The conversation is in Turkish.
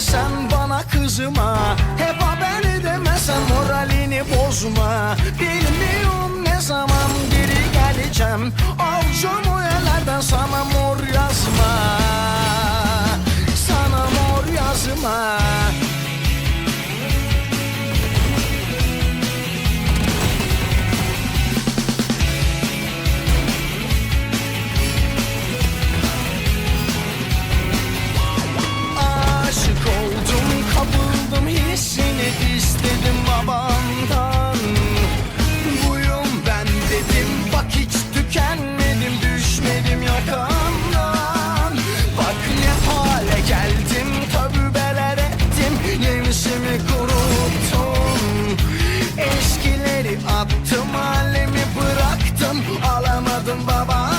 sen bana kızıma Hep haber demesen moralini bozma. Bilmiyorum ne zaman geri geleceğim Avcumu Bak ne hale geldim tövbeler ettim. Yemişimi kuruttum. Eskileri attım halimi bıraktım. Alamadım babam.